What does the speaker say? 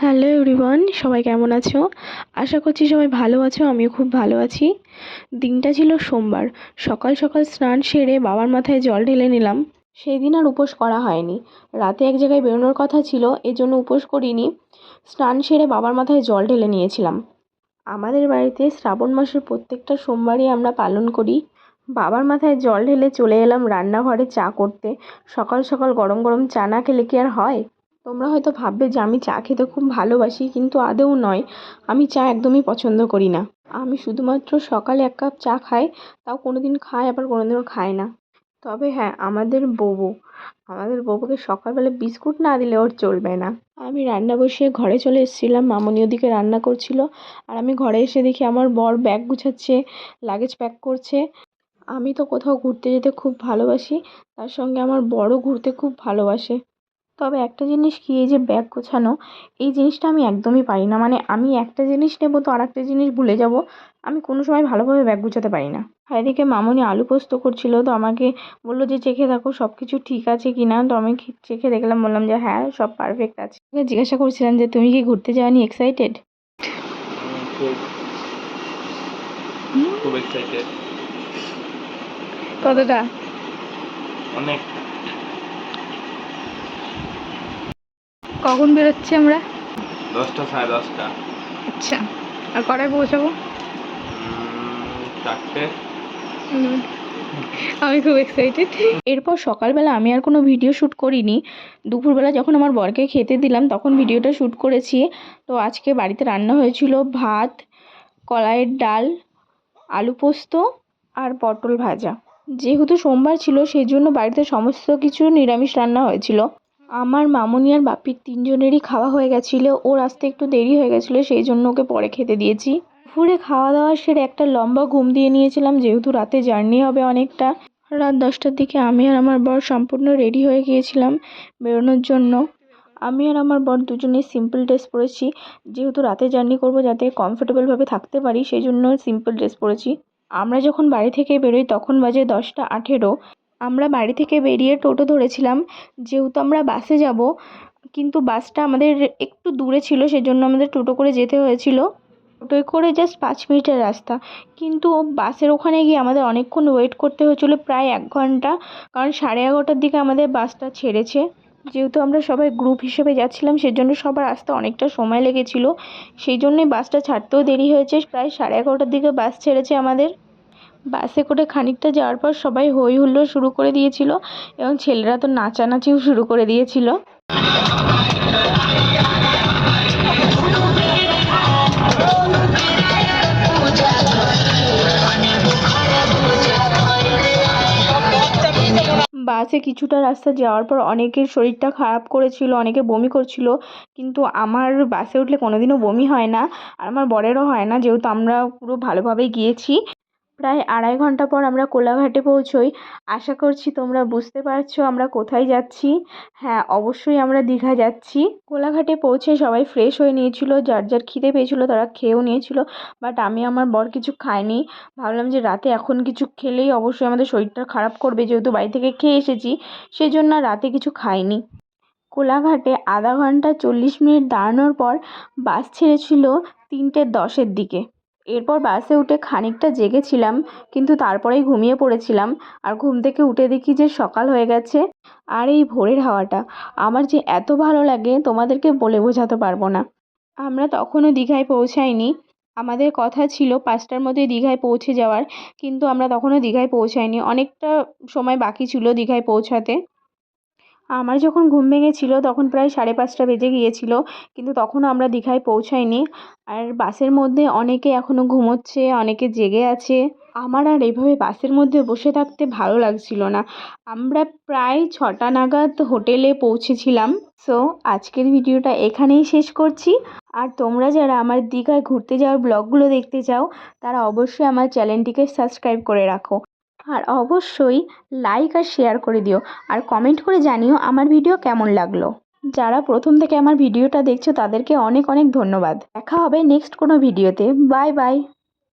Hello everyone সবাই কেমন আছো? আশা করছি সবাই ভালো আছো, আমিও খুব ভালো আছি। দিনটা ছিল সোমবার, সকাল সকাল স্নান সেরে বাবার মাথায় জল ঢেলে নিলাম। সেই দিন আর উপোস করা হয়নি। রাতে এক জায়গায় বেরোনোর কথা ছিল, এজন্য উপোস করিনি। স্নান সেরে বাবার মাথায় জল ঢেলে নিয়েছিলাম। আমাদের বাড়িতে শ্রাবণ মাসের প্রত্যেকটা সোমবারই আমরা পালন করি। বাবার মাথায় জল ঢেলে চলে এলাম রান্নাঘরে চা করতে। সকাল সকাল গরম গরম চা না খেলে কি আর হয়? তোমরা হয়তো ভাববে যে আমি চা খেতে খুব ভালোবাসি, কিন্তু আদৌ নয়। আমি চা একদমই পছন্দ করি না। আমি শুধুমাত্র সকালে এক কাপ চা খাই, তাও কোনো দিন খাই, আবার কোনো দিনও খাই না। তবে হ্যাঁ আমাদের বুবু আমাদের বুবুকে সকালবেলা বিস্কুট না দিলে ওর চলবে না। আমি রান্না বসিয়ে ঘরে চলে এসেছিলাম, মামনি ওদিকে রান্না করছিল। আর আমি ঘরে এসে দেখি আমার বর ব্যাগ গুছাচ্ছে লাগেজ প্যাক করছে। আমি তো কোথাও ঘুরতে যেতে খুব ভালোবাসি, তার সঙ্গে আমার বরও ঘুরতে খুব ভালোবাসে। তবে একটা জিনিস কি এই যে ব্যাগ গোছানো এই জিনিসটা আমি একদমই পারি না। মানে আমি একটা জিনিস নেব তো আর একটা জিনিস ভুলে যাব। আমি কোনো সময় ভালোভাবে ব্যাগ গোছাতে পারি না। আর এদিকে মামনি আলু পোস্ত করছিল তো আমাকে বলল যে চেখে দেখো সব কিছু ঠিক আছে কি না? তো আমি চেখে দেখলাম বললাম যে হ্যাঁ সব পারফেক্ট আছে। জিজ্ঞাসা করছিলাম যে তুমি কি ঘুরতে যাওয়া নিয়ে এক্সাইটেড খুব এক্সাইটেড কতটা? অনেক। কখন বেরোচ্ছি আমরা? দশটা সাড়ে দশটা। আচ্ছা আর কটায় পৌঁছাবো? চারটে। আমি খুব এক্সাইটেড এরপর সকালবেলা আমি আর কোনো ভিডিও শ্যুট করিনি। দুপুরবেলা যখন আমার বরকে খেতে দিলাম তখন ভিডিওটা শ্যুট করেছি। তো আজকে বাড়িতে রান্না হয়েছিল ভাত কলাইয়ের ডাল আলু পোস্ত আর পটল ভাজা। যেহেতু সোমবার ছিল সেই জন্য বাড়িতে সমস্ত কিছু নিরামিষ রান্না হয়েছিল। আমার মামনি আর বাপির তিনজনেরই খাওয়া হয়ে গেছিল। ওর আসতে একটু দেরি হয়ে গেছিল, সেই জন্য ওকে পরে খেতে দিয়েছি। দুপুরে খাওয়া দাওয়া সেরে একটা লম্বা ঘুম দিয়ে নিয়েছিলাম, যেহেতু রাতে জার্নি হবে অনেকটা। রাত দশটার দিকে আমি আর আমার বর সম্পূর্ণ রেডি হয়ে গিয়েছিলাম বেরোনোর জন্য। আমি আর আমার বর দুজনেই সিম্পল ড্রেস পরেছি, যেহেতু রাতে জার্নি করব যাতে কমফোর্টেবলভাবে থাকতে পারি, সেই জন্য সিম্পল ড্রেস পরেছি। আমরা যখন বাড়ি থেকে বেরোই তখন বাজে দশটা আঠেরো। আমরা বাড়ি থেকে বেরিয়ে টোটো ধরেছিলাম। যেহেতু আমরা বাসে যাব, কিন্তু বাসটা আমাদের একটু দূরে ছিল, সেজন্য আমাদের টোটো করে যেতে হয়েছিল। টোটোয় করে জাস্ট পাঁচ মিনিটের রাস্তা। কিন্তু বাসের ওখানে গিয়ে আমাদের অনেকক্ষণ ওয়েট করতে হয়েছিলো, প্রায় এক ঘণ্টা। কারণ সাড়ে এগারোটার দিকে আমাদের বাসটা ছেড়েছে। যেহেতু আমরা সবাই গ্রুপ হিসেবে যাচ্ছিলাম, সেজন্য সবার আসতে অনেকটা সময় লেগেছিল। সেই জন্যই বাসটা ছাড়তেও দেরি হয়েছে। প্রায় সাড়ে এগারোটার দিকে বাস ছেড়েছে আমাদের। বাসে করে খানিকটা যাওয়ার পর সবাই হই হুল্লোড় শুরু করে দিয়েছিল এবং ছেলেরা তো নাচানাচিও শুরু করে দিয়েছিল। বাসে কিছুটা রাস্তা যাওয়ার পর অনেকের শরীরটা খারাপ করেছিল, অনেকে বমি করছিল, কিন্তু আমার বাসে উঠলে কোনোদিনও বমি হয় না আর আমার বরেরও হয় না, যেহেতু আমরা পুরো ভালোভাবেই গিয়েছি। প্রায় আড়াই ঘণ্টা পর আমরা কোলাঘাটে পৌঁছই। আশা করছি তোমরা বুঝতে পারছ আমরা কোথায় যাচ্ছি। হ্যাঁ অবশ্যই আমরা দীঘা যাচ্ছি। কোলাঘাটে পৌঁছে সবাই ফ্রেশ হয়ে নিয়েছিল, যার যার খিদে পেয়েছিল তারা খেয়েও নিয়েছিল বাট আমি আমার বর কিছু খাইনি। ভাবলাম যে রাতে এখন কিছু খেলেই অবশ্যই আমাদের শরীরটা খারাপ করবে, যেহেতু বাড়ি থেকে খেয়ে এসেছি সেই জন্য রাতে কিছু খাইনি। কোলাঘাটে আধা ঘণ্টা চল্লিশ মিনিট দাঁড়ানোর পর বাস ছেড়েছিল তিনটে দশের দিকে। এরপর বাসে উঠে খানিকটা জেগেছিলাম, কিন্তু তারপরেই ঘুমিয়ে পড়েছিলাম। আর ঘুম থেকে উঠে দেখি যে সকাল হয়ে গেছে। আর এই ভোরের হাওয়াটা, আমার যে এত ভালো লাগে, তোমাদেরকে বলে বোঝাতে পারব না। আমরা তখনও দীঘায় পৌঁছাইনি। আমাদের কথা ছিল পাঁচটার মধ্যে দীঘায় পৌঁছে যাওয়ার, কিন্তু আমরা তখনও দীঘায় পৌঁছাইনি। অনেকটা সময় বাকি ছিল দীঘায় পৌঁছাতে। আমার যখন ঘুম ভেঙেছিল তখন প্রায় সাড়ে পাঁচটা বেজে গিয়েছিল, কিন্তু তখনও আমরা দীঘায় পৌঁছাইনি। আর বাসের মধ্যে অনেকে এখনও ঘুমোচ্ছে, অনেকে জেগে আছে। আমার আর এভাবে বাসের মধ্যে বসে থাকতে ভালো লাগছিল না। আমরা প্রায় ছটা নাগাদ হোটেলে পৌঁছেছিলাম। সো আজকের ভিডিওটা এখানেই শেষ করছি। আর তোমরা যারা আমার দীঘায় ঘুরতে যাওয়ার ব্লগগুলো দেখতে চাও, তারা অবশ্যই আমার চ্যানেলটিকে সাবস্ক্রাইব করে রাখো। আর অবশ্যই লাইক আর শেয়ার করে দিও। আর কমেন্ট করে জানিও আমার ভিডিও কেমন লাগল। যারা প্রথম থেকে আমার ভিডিওটা দেখছ তাদেরকে অনেক অনেক ধন্যবাদ। দেখা হবে নেক্সট কোনো ভিডিওতে বাই বাই